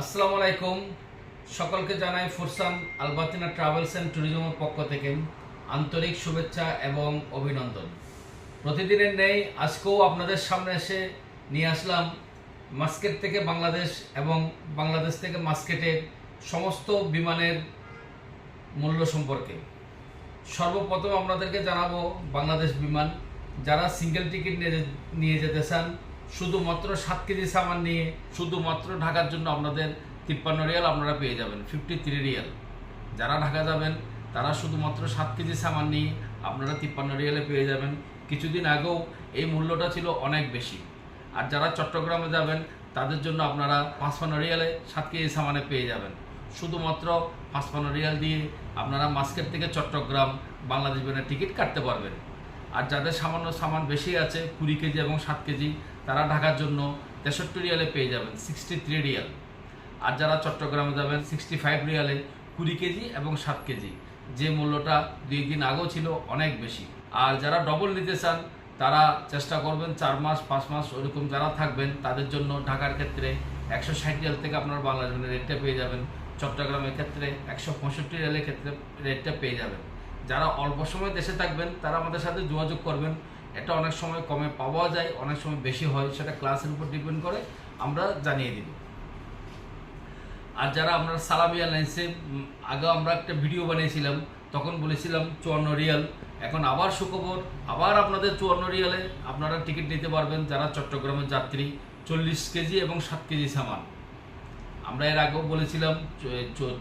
আসসালামু আলাইকুম। সকলকে জানাই ফুরসান আলবাতিনা ট্রাভেলস অ্যান্ড ট্যুরিজমের পক্ষ থেকে আন্তরিক শুভেচ্ছা এবং অভিনন্দন। প্রতিদিনের নেই আজকেও আপনাদের সামনে এসে নিয়ে আসলাম মাস্কেট থেকে বাংলাদেশ এবং বাংলাদেশ থেকে মাস্কেটের সমস্ত বিমানের মূল্য সম্পর্কে। সর্বপ্রথম আপনাদেরকে জানাব বাংলাদেশ বিমান, যারা সিঙ্গেল টিকিট নিয়ে যেতে চান শুধুমাত্র সাত কেজি সামান নিয়ে শুধুমাত্র ঢাকার জন্য আপনাদের তিপ্পান্ন রিয়াল আপনারা পেয়ে যাবেন ফিফটি থ্রি রিয়াল। যারা ঢাকা যাবেন, তারা শুধুমাত্র সাত কেজি সামান নিয়ে আপনারা তিপ্পান্ন রিয়ালে পেয়ে যাবেন। কিছুদিন আগেও এই মূল্যটা ছিল অনেক বেশি। আর যারা চট্টগ্রামে যাবেন, তাদের জন্য আপনারা পাঁচপান্ন রিয়ালে সাত কেজি সামানে পেয়ে যাবেন। শুধুমাত্র পাঁচপান্ন রিয়াল দিয়ে আপনারা মাস্কেট থেকে চট্টগ্রাম বাংলাদেশ বিমানের টিকিট কাটতে পারবেন। আর যাদের সামান্য সামান বেশি আছে, কুড়ি কেজি এবং সাত কেজি তারা ঢাকার জন্য তেষট্টি রিয়ালে পেয়ে যাবেন সিক্সটি থ্রি রিয়াল। আর যারা চট্টগ্রামে যাবেন সিক্সটি ফাইভ রিয়ালে কুড়ি কেজি এবং সাত কেজি। যে মূল্যটা দুই দিন আগেও ছিল অনেক বেশি। আর যারা ডবল নিতে চান, তারা চেষ্টা করবেন চার মাস, পাঁচ মাস ওরকম যারা থাকবেন, তাদের জন্য ঢাকার ক্ষেত্রে একশো ষাট রিয়াল থেকে আপনার বাংলাদেশ রেটটা পেয়ে যাবেন। চট্টগ্রামের ক্ষেত্রে একশো পঁয়ষট্টি রিয়ালের ক্ষেত্রে রেটটা পেয়ে যাবেন। যারা অল্প সময় দেশে থাকবেন, তারা আমাদের সাথে যোগাযোগ করবেন। এটা অনেক সময় কমে পাওয়া যায়, অনেক সময় বেশি হয়, সেটা ক্লাসের উপর ডিপেন্ড করে আমরা জানিয়ে দিব। আর যারা আমরা সালাম এয়ারলাইন্সে আগেও আমরা একটা ভিডিও বানিয়েছিলাম, তখন বলেছিলাম চুয়ান্ন রিয়াল। এখন আবার সুখবর, আবার আপনাদের চুয়ান্ন রিয়ালে আপনারা টিকিট নিতে পারবেন, যারা চট্টগ্রামের যাত্রী, চল্লিশ কেজি এবং সাত কেজি সামান। আমরা এর আগেও বলেছিলাম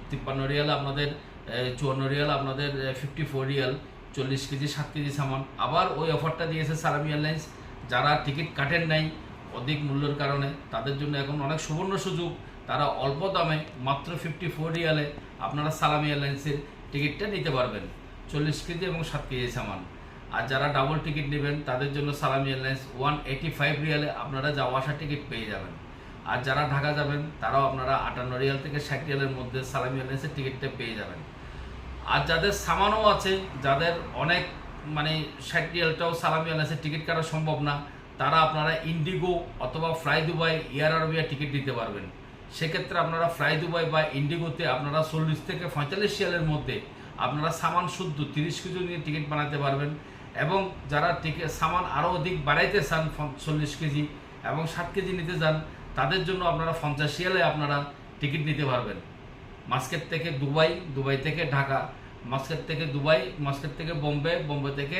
তিপ্পান্ন রিয়াল আপনাদের চুয়ান্ন রিয়াল আপনাদের ফিফটি ফোর রিয়াল। চল্লিশ কেজি, সাত কেজি সামান। আবার ওই অফারটা দিয়েছে সালাম এয়ারলাইন্স। যারা টিকিট কাটেন নাই অধিক মূল্যের কারণে, তাদের জন্য এখন অনেক সুবর্ণ সুযোগ। তারা অল্প দামে মাত্র ফিফটি ফোর রিয়ালে আপনারা সালামি এয়ারলাইন্সের টিকিটটা নিতে পারবেন। চল্লিশ কেজি এবং সাত কেজি সামান। আর যারা ডাবল টিকিট নেবেন, তাদের জন্য সালামি এয়ারলাইন্স ওয়ান এইটি ফাইভ রিয়ালে আপনারা যাওয়া আসা টিকিট পেয়ে যাবেন। আর যারা ঢাকা যাবেন, তারাও আপনারা আটান্ন রিয়াল থেকে ষাট রিয়ালের মধ্যে সালাম এয়ারলাইন্সের টিকিটটা পেয়ে যাবেন। আর যাদের সামানও আছে, যাদের অনেক মানে ষাট সালাম এয়ারলাইন্সের টিকিট কাটা সম্ভব না, তারা আপনারা ইন্ডিগো অথবা fly Dubai air Arabia ticket দিতে পারবেন। সেক্ষেত্রে আপনারা ফ্লাই দুবাই বা ইন্ডিগোতে আপনারা চল্লিশ থেকে পঁয়তাল্লিশ রিয়ালের মধ্যে আপনারা সামান শুদ্ধ তিরিশ কেজি নিয়ে টিকিট বানাতে পারবেন এবং যারা টিকিট সামান আরও অধিক বাড়াইতে চান চল্লিশ কেজি এবং ষাট কেজি নিতে চান, তাদের জন্য আপনারা পঞ্চাশ রিয়ালে আপনারা টিকিট নিতে পারবেন। মাস্কেট থেকে দুবাই দুবাই থেকে ঢাকা। মাস্কেট থেকে দুবাই মাস্কেট থেকে বোম্বে বোম্বে থেকে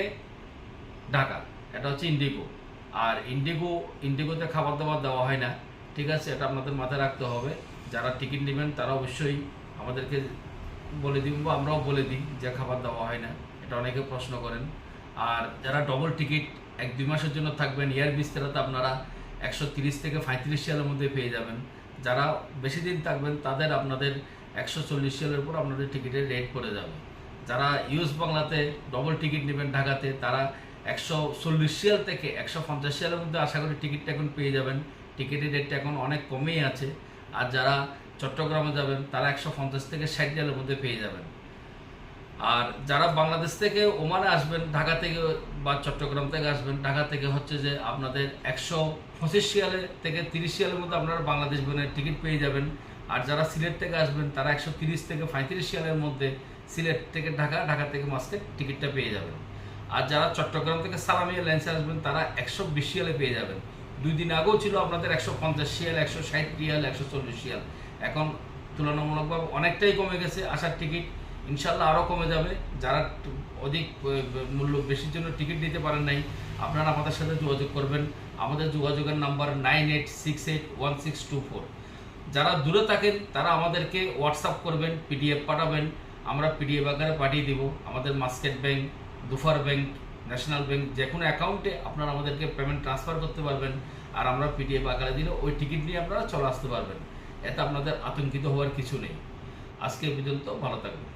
ঢাকা। এটা হচ্ছে ইন্ডিগো। আর ইন্ডিগো, ইন্ডিগোতে খাবার দাবার দেওয়া হয় না। ঠিক আছে, এটা আপনাদের মাথায় রাখতে হবে। যারা টিকিট নেবেন, তারা অবশ্যই আমাদেরকে বলে দিব বা আমরাও বলে দিই যে খাবার দেওয়া হয় না। এটা অনেকে প্রশ্ন করেন। আর যারা ডবল টিকিট এক দুই মাসের জন্য থাকবেন এয়ার বিস্তারাতে আপনারা একশো তিরিশ থেকে পঁয়ত্রিশ সালের মধ্যে পেয়ে যাবেন। যারা বেশি দিন থাকবেন, তাদের আপনাদের একশো চল্লিশ সালের উপর আপনাদের টিকিটের রেট পড়ে যাবে। যারা ইউএস বাংলাতে ডবল টিকিট নেবেন ঢাকাতে, তারা একশো চল্লিশ সাল থেকে একশো পঞ্চাশ সালের মধ্যে আশা করি টিকিটটা এখন পেয়ে যাবেন। টিকিটের রেটটা এখন অনেক কমেই আছে। আর যারা চট্টগ্রামে যাবেন, তারা একশো পঞ্চাশ থেকে ষাট রিয়ালের মধ্যে পেয়ে যাবেন। আর যারা বাংলাদেশ থেকে ওমানে আসবেন, ঢাকা থেকে বা চট্টগ্রাম থেকে আসবেন, ঢাকা থেকে হচ্ছে যে আপনাদের একশো পঁচিশ শিয়ালে থেকে তিরিশ শিয়ালের মধ্যে আপনারা বাংলাদেশ বিমানের টিকিট পেয়ে যাবেন। আর যারা সিলেট থেকে আসবেন, তারা একশো তিরিশ থেকে পঁয়ত্রিশ শিয়ালের মধ্যে সিলেট থেকে ঢাকা ঢাকা থেকে মাস্কেট টিকিটটা পেয়ে যাবেন। আর যারা চট্টগ্রাম থেকে সালামি এয়ারলাইন্সে আসবেন, তারা একশো বিশ শিয়ালে পেয়ে যাবেন। দুই দিন আগেও ছিল আপনাদের একশো পঞ্চাশ শিয়াল একশো ষাট রিয়াল একশো চল্লিশ শিয়াল এখন তুলনামূলকভাবে অনেকটাই কমে গেছে আসার টিকিট। ইনশাল্লাহ আরও কমে যাবে। যারা অধিক মূল্য বেশির জন্য টিকিট নিতে পারেন নাই, আপনারা আমাদের সাথে যোগাযোগ করবেন। আমাদের যোগাযোগের number nine eight six eight one six two four. যারা দূরে থাকেন, তারা আমাদেরকে হোয়াটসঅ্যাপ করবেন পিডিএফ পাঠাবেন। আমরা পিডিএফ আকারে পাঠিয়ে দিব। আমাদের Muscat bank Dhofar bank national bank যে কোনো অ্যাকাউন্টে আপনারা আমাদেরকে পেমেন্ট ট্রান্সফার করতে পারবেন। আর আমরা পিডিএফ আকারে দিলে ওই টিকিট নিয়ে আপনারা চলে আসতে পারবেন। এতে আপনাদের আতঙ্কিত হওয়ার কিছু নেই। আজকে পর্যন্ত ভালো থাকবেন।